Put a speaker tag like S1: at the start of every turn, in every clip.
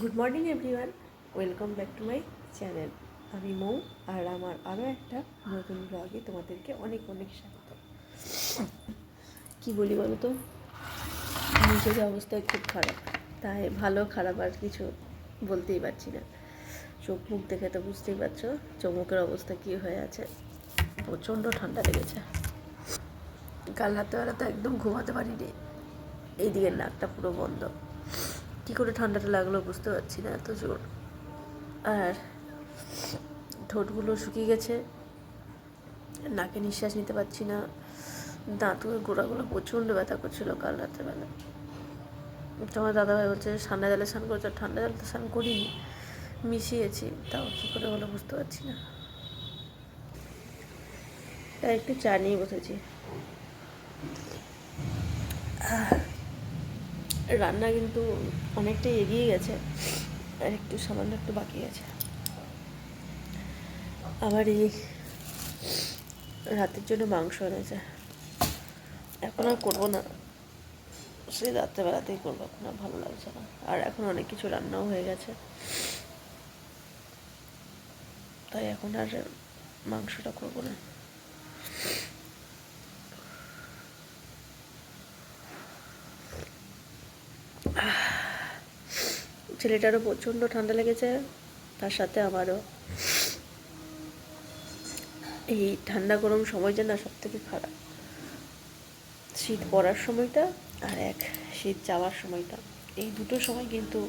S1: Good morning everyone welcome back to my channel আমি মৌ, আর আমার আরও একটা নতুন ব্লগে তোমাদেরকে অনেক অনেক স্বাগত। কি বলি বলো তো নিজের অবস্থায় খুব খারাপ। তাই ভালো, খারাপ আর কিছু বলতেই পারছি না। চোখ মুখ দেখে তো বুঝতেই পারছ চমুকের অবস্থা কী হয়ে আছে। প্রচণ্ড ঠান্ডা লেগেছে। কাল রাত্রেবেলা তো একদম ঘুমাতে পারিনি। এইদিকে নাকটা পুরো বন্ধ। কী করে ঠান্ডাটা লাগল বুঝতে পারছি না এত জোর। আর ঠোঁটগুলো শুকিয়ে গেছে, নাকে নিঃশ্বাস নিতে পারছি না দাঁতুর গোড়াগুলো প্রচণ্ড ব্যথা করছিল কাল রাত্রেবেলা। তোমার দাদাভাই বলছে, ঠান্ডা জলে স্নান করেছ? ঠান্ডা জলে তো স্নান করিনি, মিশিয়েছি, তাও কী করে হলো বুঝতে পারছি না। তাই একটু চা নিয়ে বসেছি। রান্না কিন্তু অনেকটাই এগিয়ে গেছে, আর একটু সামান্য একটু বাকি আছে। আবার এই রাতের জন্য মাংস এনেছে। এখন আর করব না। সেই রাত্রেবেলাতেই করব, এখন আর ভালো লাগছে না। আর এখন অনেক কিছু রান্নাও হয়ে গেছে। তাই এখন আর মাংসটা করব না। ছেলেটারও প্রচণ্ড ঠান্ডা লেগেছে, তার সাথে আমারও। এই ঠান্ডা গরম সময়টা না সব থেকে খারাপ। শীত পড়ার সময়টা আর এক শীত যাওয়ার সময়টা। এই দুটো সময় কিন্তু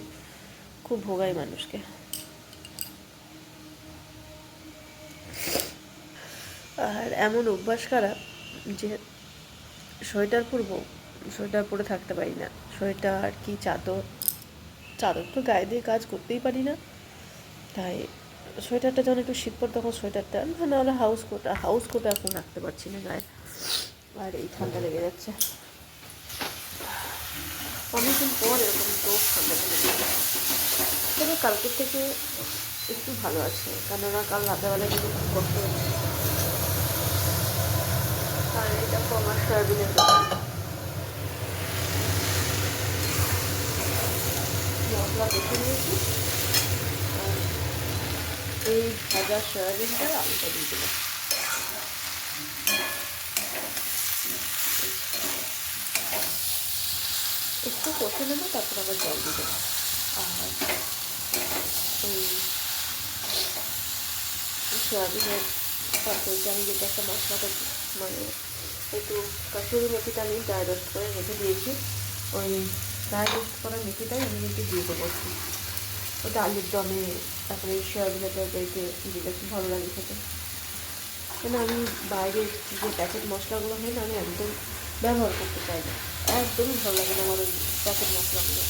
S1: খুব ভোগায় মানুষকে। আর এমন অভ্যাস খারাপ যে সোয়েটার পরবো, সোয়েটার পরে থাকতে পারি না। সোয়েটার কি চাদর? চাদর তো গায়ে দিয়ে কাজ করতেই পারি না। তাই সোয়েটারটা যখন একটু শীত পড়ে তখন সোয়েটারটা, না নাহলে হাউস কোটা হাউস কোটা এখন রাখতে পারছি না গায়ে। আর এই ঠান্ডা লেগে যাচ্ছে। অনেকদিন পর এরকম তো ঠান্ডা লেগে যাচ্ছে। তবে কালকের থেকে একটু ভালো আছে, কেননা কাল রাতেবেলা কিন্তু খুব কষ্ট হচ্ছে। আর এটা আমার সয়াবিনের মশলা বেছে নিয়েছি। এই ভাজা সয়াবিনটা আলুটা দিয়ে দেবো একটু কষে নেব, তারপর আবার জল দিয়ে দেবো। আর এই সয়াবিনের তরকারিতে আমি যেটা একটা মশলাটা মানে একটু কাসুরি মেথিটা আমি ড্রাই করে রেখে দিয়েছি। ওই ড্রাই রোস্ট করা মেথিটাই আমি কিন্তু দিয়ে দেবো ওটা আলুর দমে, তারপরে সয়াবিনের তরকারিতে দিতে খুব ভালো লাগে খেতে। কেন আমি বাইরের যে প্যাকেট মশলাগুলো হয় না, আমি একদম ব্যবহার করতে চাই না। একদমই ভালো লাগে না আমার প্যাকেট মশলাগুলো।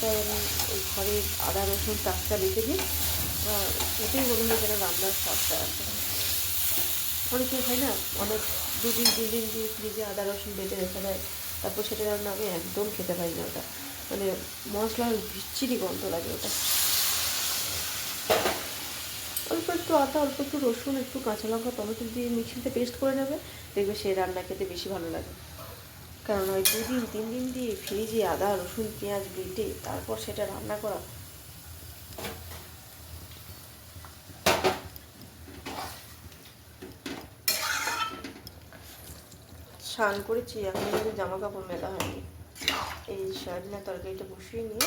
S1: তাই আমি ওই ঘরে আদা, রসুন টাটকা রেখে দিই এটাই মনে হয় যেন রান্নার স্বাদটা আছে। অনেকে হয় না, অনেক দুদিন, তিন দিন দিয়ে ফ্রিজে আদা, রসুন বেটে রেখে দেয়। তারপর সেটা রান্না আমি একদম খেতে পারি না ওটা। মানে মশলার বিচ্ছিরি গন্ধ লাগে ওটা। অল্প একটু আদা, অল্প একটু রসুন, একটু কাঁচা লঙ্কা, টমেটো দিয়ে মিক্সিতে পেস্ট করে নেবে, দেখবে সেই রান্না খেতে বেশি ভালো লাগে। কারণ ওই দুদিন তিন দিন দিয়ে ফ্রিজে আদা, রসুন, পেঁয়াজ, বেটে, তারপর সেটা রান্না করা স্নান করেছি, এখন কিন্তু জামা কাপড় মেলা হয়নি। এই সয়াবিনের তরকারিটা বসিয়ে নিয়ে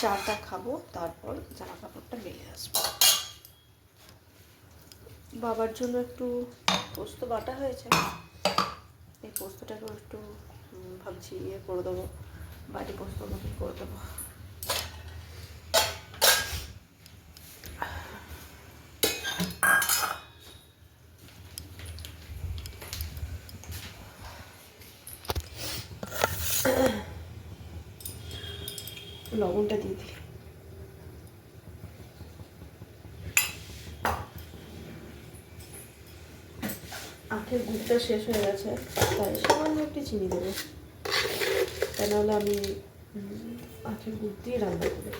S1: চাটা খাব, তারপর জামা কাপড়টা মেলে আসব। বাবার জন্য একটু পোস্ত বাটা হয়েছে। এই পোস্তটাকেও একটু ভাবছি ইয়ে করে দেবো, বাটি পোস্ত করে দেবো। লবণটা দিয়ে দিই আখের গুড়টা শেষ হয়ে গেছে, তাই সামান্য একটু চিনি দেবো। তা নাহলে আমি আখের গুড় দিয়ে রান্না করি।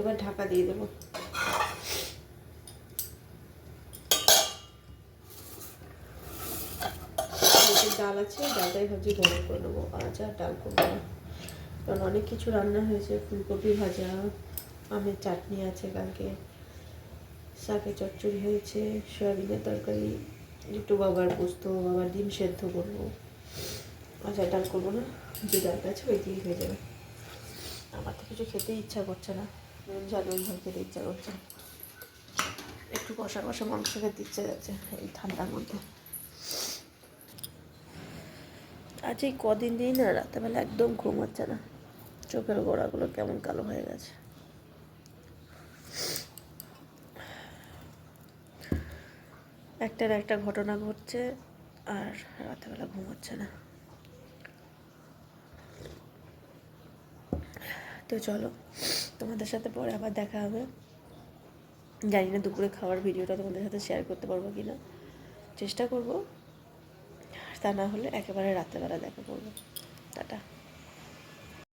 S1: এবার ঢাকা দিয়ে দেবো। ডাল আছে, ডালটাই ভাবছি গরম করে নেব। আজ আর ডাল করব কারণ অনেক কিছু রান্না হয়েছে, ফুলকপি ভাজা, আমের চাটনি আছে কালকে, শাকের চচ্চড়ি হয়েছে, সয়াবিনের তরকারি একটু বাবার পোস্ত, বাবার ডিম সেদ্ধ করব। আজ আর ডাল করব না, যে ডালটা আছে ওই দিয়েই হয়ে যাবে। আমার তো কিছু খেতে ইচ্ছা করছে না। নুন খেতে ইচ্ছা করছে একটু কষা কষা মাংস খেতে ইচ্ছা যাচ্ছে এই ঠান্ডার মধ্যে। আজ এই কদিন দিন না রাতেবেলা একদম ঘুম হচ্ছে না। চোখের গোড়াগুলো কেমন কালো হয়ে গেছে। একটার একটা ঘটনা ঘটছে আর রাতেবেলা ঘুম হচ্ছে না। তো চলো, তোমাদের সাথে পরে আবার দেখা হবে। জানি না দুপুরে খাওয়ার ভিডিওটা তোমাদের সাথে শেয়ার করতে পারব কি না চেষ্টা করব। তা না হলে একেবারে রাত্রেবেলা দেখা করব। টাটা।